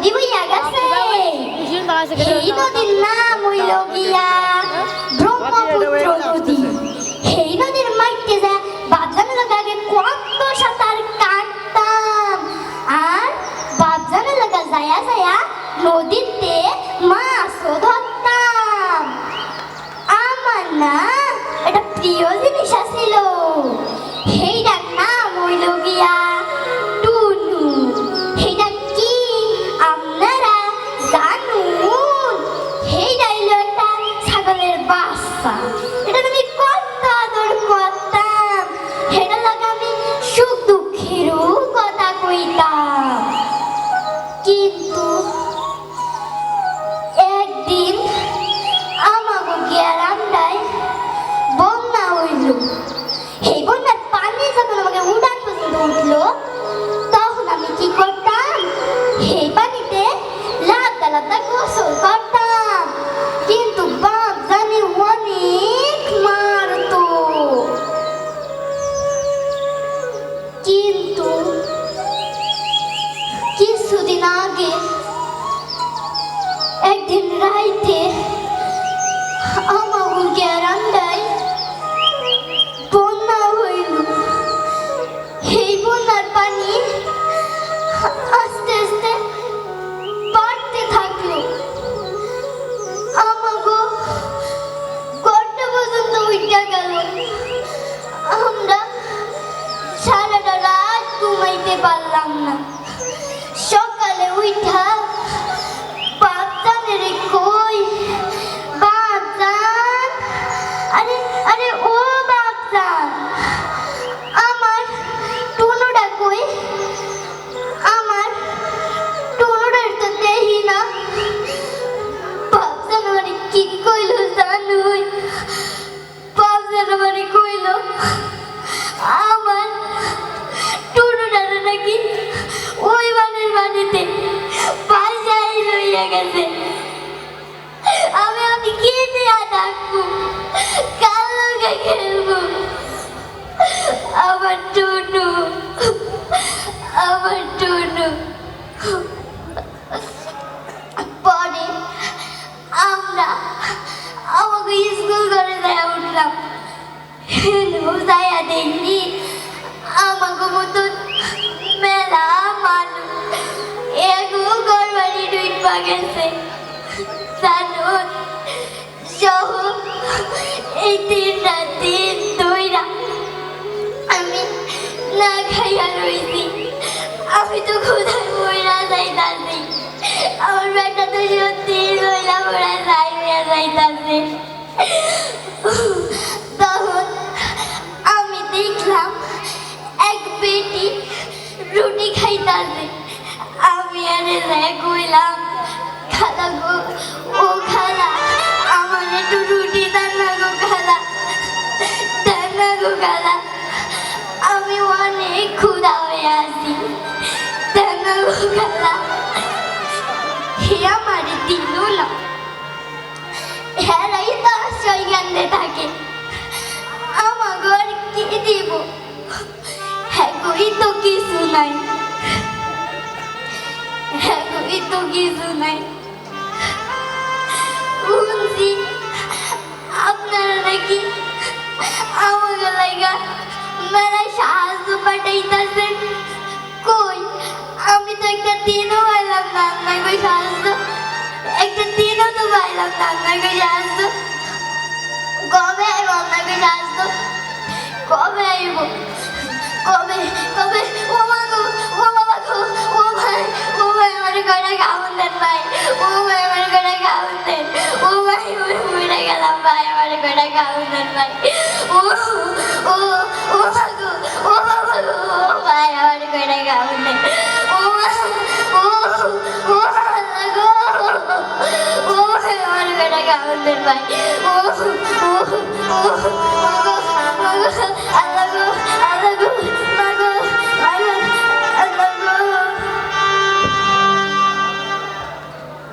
おぎむやがせいいのでなもいろぎや একদিন রাইতে আমার গ্যারান্ডায় বন্যা হইল এই বন্যার পানি আস্তে আস্তে বাড়তে থাকল আমাগো গড়টা পর্যন্ত উঠে গেল আমরা সারাটা রাত ঘুমাইতে পারলাম না সকালে উঠা কি দিয়া ডাকবো কার লগে খেলব। আমার টুনু আমার টুনু। পরে আমরা আমাকে স্কুল করে দেয়া উঠলাম। যাইয়া দেখি আমাকে মতন মেলা মানুষ এগো গরবাড়ি ডুইবা গেছে। জানুন সহ এই তিনটা দিন ধইরা আমি না খাইয়া রইছি। আমি তো কোথায় মইরা যাইতাছি। আমার ব্যাগটা তো সত্যি রইলা মরা যাই হইয়া যাইতাছে। তখন আমি দেখলাম এক বেটি রুটি খাইতাছে। আমি আরে যাই কইলাম, খালা গো, ও দেন না আমি অনেক ক্ষুধা হয়ে আছি। দেন না হে আমার দিল না হেরাই তো আশ্রয় গান্ধে থাকে। আমার ঘর কি দিব? হ্যাঁ তো কিছু নাই। হ্যাঁ তো কিছু নাই। আপনারা নাকি আমাকে লাগা মেলা সাহায্য পাঠাইতেছেন কই কবে কবে আইব কবে কবে ও মা ও ভাই ও ভাই আমার করে খাওয়ান দেন ভাই ও ভাই আমার করে খাওয়ান দেন ও ভাই ওই গেলাম ভাই আমার করে খাওয়ান ও ও ও মা